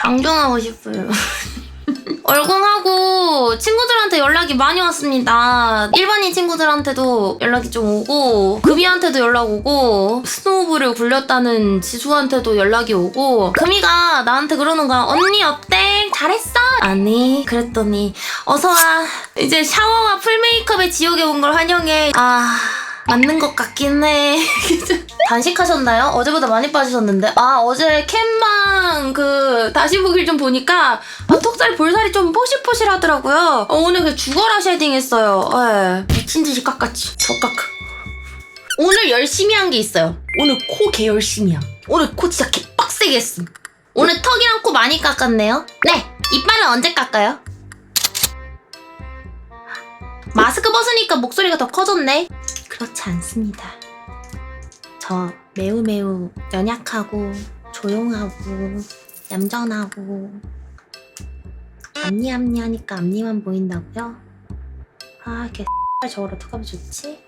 방종하고 싶어요. 얼공하고 친구들한테 연락이 많이 왔습니다. 일반인 친구들한테도 연락이 좀 오고 금이한테도 연락 오고 스노우볼을 굴렸다는 지수한테도 연락이 오고 금이가 나한테 그러는 거야. 언니 어때? 잘했어? 아니 그랬더니 어서와. 이제 샤워와 풀메이크업의 지옥에 온 걸 환영해. 아 맞는 것 같긴 해. 단식하셨나요? 어제보다 많이 빠지셨는데. 아, 어제 캠방 그 다시 보길 좀 보니까 아, 턱살 볼살이 좀 포실포실 하더라고요. 어, 오늘 그 죽어라 쉐딩 했어요. 예. 미친 듯이 깎았지. 더 깎아. 오늘 열심히 한 게 있어요. 오늘 코 개 열심히야. 오늘 코 진짜 개 빡세게 했음. 오늘 턱이랑 코 많이 깎았네요. 네. 이빨은 언제 깎아요? 마스크 벗으니까 목소리가 더 커졌네. 그렇지 않습니다. 저 매우 매우 연약하고 조용하고 얌전하고 앞니 하니까 앞니만 보인다고요? 아, 걔 저걸 어떡하면 좋지?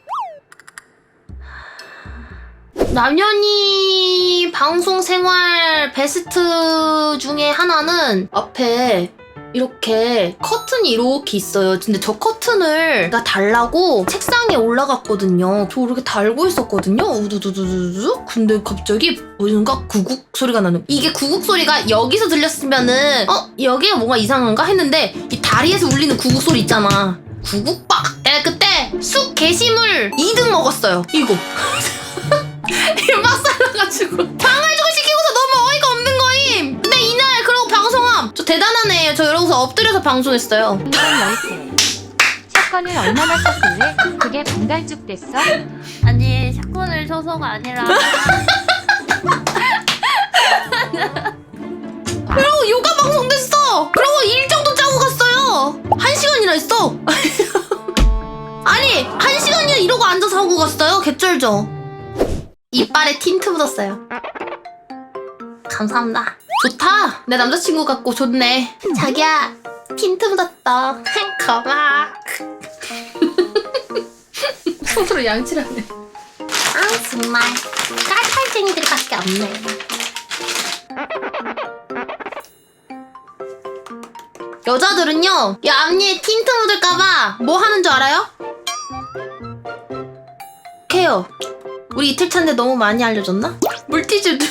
남연이 방송 생활 베스트 중에 하나는 앞에 이렇게 커튼이 이렇게 있어요. 근데 저 커튼을 나 달라고 책상 에 올라갔거든요. 저 이렇게 달고 있었거든요. 우두두두두두. 근데 갑자기 뭔가 구국 소리가 나는. 이게 구국 소리가 여기서 들렸으면은 어 여기가 뭔가 이상한가 했는데 이 다리에서 울리는 구국 소리 있잖아. 구국 빡. 내가 그때 쑥 게시물 2등 먹었어요. 이거. 살아가지고 방을 좀 시키고서 너무 어이가 없는 거임. 근데 이날 그러고 방송함. 저 대단하네. 저 이러고서 엎드려서 방송했어요. 사건을 얼마나 썼길래 그게 분갈죽 됐어? 아니 샷건을 쳐서가 아니라. 그리고 요가 방송 됐어! 그리고 일정도 짜고 갔어요! 한 시간이나 했어! 아니 한 시간이나 이러고 앉아서 하고 갔어요 개쩔죠 이빨에 틴트 묻었어요. 감사합니다. 좋다! 내 남자친구 같고 좋네. 자기야 틴트 묻었다. 고마워 손으로 양치를 하네 아 정말 깔깔쟁이들밖에 없네. 여자들은요, 이 앞니에 틴트 묻을까봐 뭐 하는 줄 알아요? 케어. 우리 이틀 차인데 너무 많이 알려줬나? 물티슈 나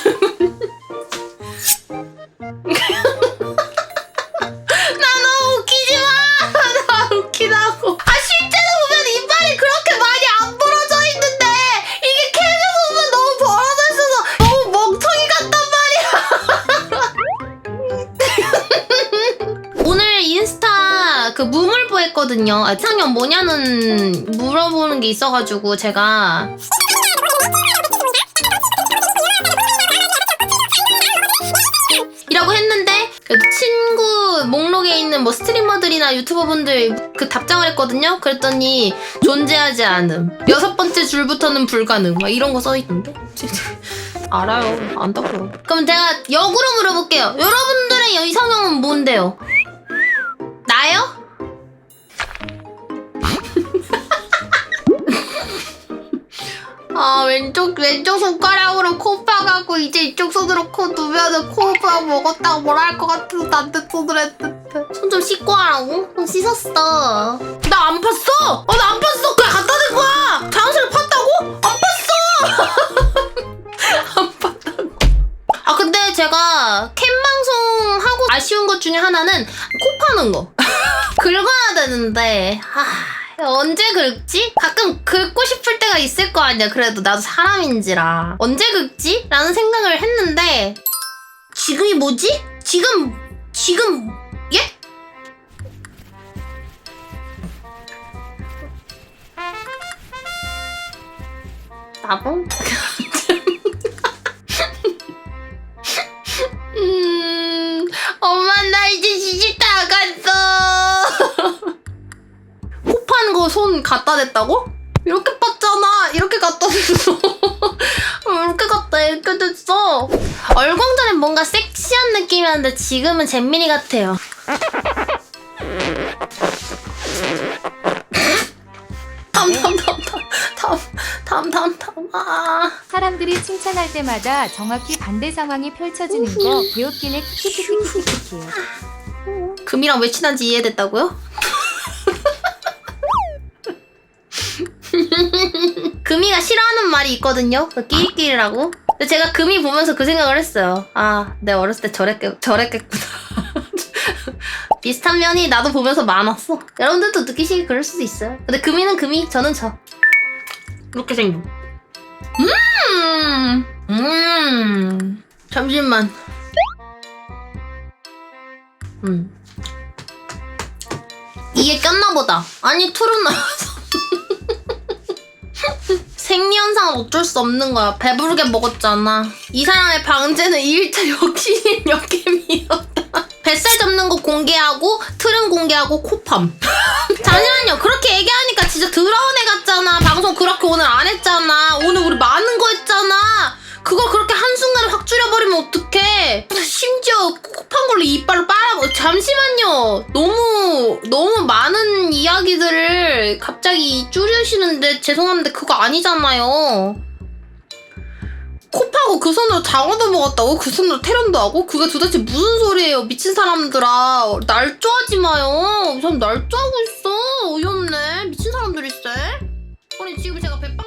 그 무물보 했거든요. 아, 이상형 뭐냐는 물어보는 게 있어가지고 제가 이라고 했는데 그래도 친구 목록에 있는 뭐 스트리머들이나 유튜버분들 그 답장을 했거든요. 그랬더니 존재하지 않음. 여섯 번째 줄부터는 불가능. 막 이런 거 써있던데. 알아요. 안다고요. 그럼 제가 역으로 물어볼게요. 여러분들의 이상형은 뭔데요? 아 왼쪽 왼쪽 손가락으로 코 파가고 이제 이쪽 손으로 코 누면은 코파 먹었다고 뭐라 할 것 같아서 나한테 손을 했는데 손 좀 씻고 하라고? 손 씻었어 나 안 팠어! 어 나 안 팠어! 그냥 갖다 댄 거야! 장수를 팠다고? 안 팠어! 안 팠다고 아 근데 제가 캠 방송 하고 아쉬운 것 중에 하나는 코 파는 거 긁어야 되는데 아 언제 긁지? 가끔 긁고 싶을 때가 있을 거 아니야. 그래도 나도 사람인지라. 언제 긁지? 라는 생각을 했는데 지금이 뭐지? 지금 지금 예? 나봉? 갖다 댔다고? 이렇게 봤잖아. 이렇게 갖다 댔어. 어, 이렇게 갖다 이렇게 됐어. 얼공전에 뭔가 섹시한 느낌이었는데 지금은 잼민이 같아요. 담담담담 아 사람들이 칭찬할 때마다 정확히 반대 상황이 펼쳐지는 거 배우끼네 키키키키키키키요 금이랑 왜 친한지 이해됐다고요? 금이가 싫어하는 말이 있거든요. 그 끼리끼리라고. 근데 제가 금이 보면서 그 생각을 했어요. 아, 내가 어렸을 때 저랬겠, 저랬겠구나. 비슷한 면이 나도 보면서 많았어. 여러분들도 느끼시기 그럴 수도 있어요. 근데 금이는 금이, 저는 저. 이렇게 생김. 음, 음. 잠시만. 음. 이게 꼈나 보다. 아니, 툴은 나와서. 생리현상은 어쩔 수 없는 거야. 배부르게 먹었잖아. 이 사람의 방제는 2일차 역시인 역캠이었다. 뱃살 접는 거 공개하고, 틀은 공개하고, 코팜. 잠시만요. 그렇게 얘기하니까 진짜 더러운 애 같잖아. 방송 그렇게 오늘 안 했잖아. 오늘 우리 많은 거 했잖아. 그걸 그렇게 한순간에 확 줄여버리면 어떡해. 심지어 코판 걸로 이빨로 빨아먹 잠시만요. 너무, 너무 많은 이야기들을 갑자기 줄여시는데 죄송한데 그거 아니잖아요. 코파고 그 손으로 장어도 먹었다고? 그 손으로 테란도 하고? 그게 도대체 무슨 소리예요? 미친 사람들아. 날조하지 마요. 전 날조하고 있어. 어이없네. 미친 사람들일세. 아니 지금 제가 배빠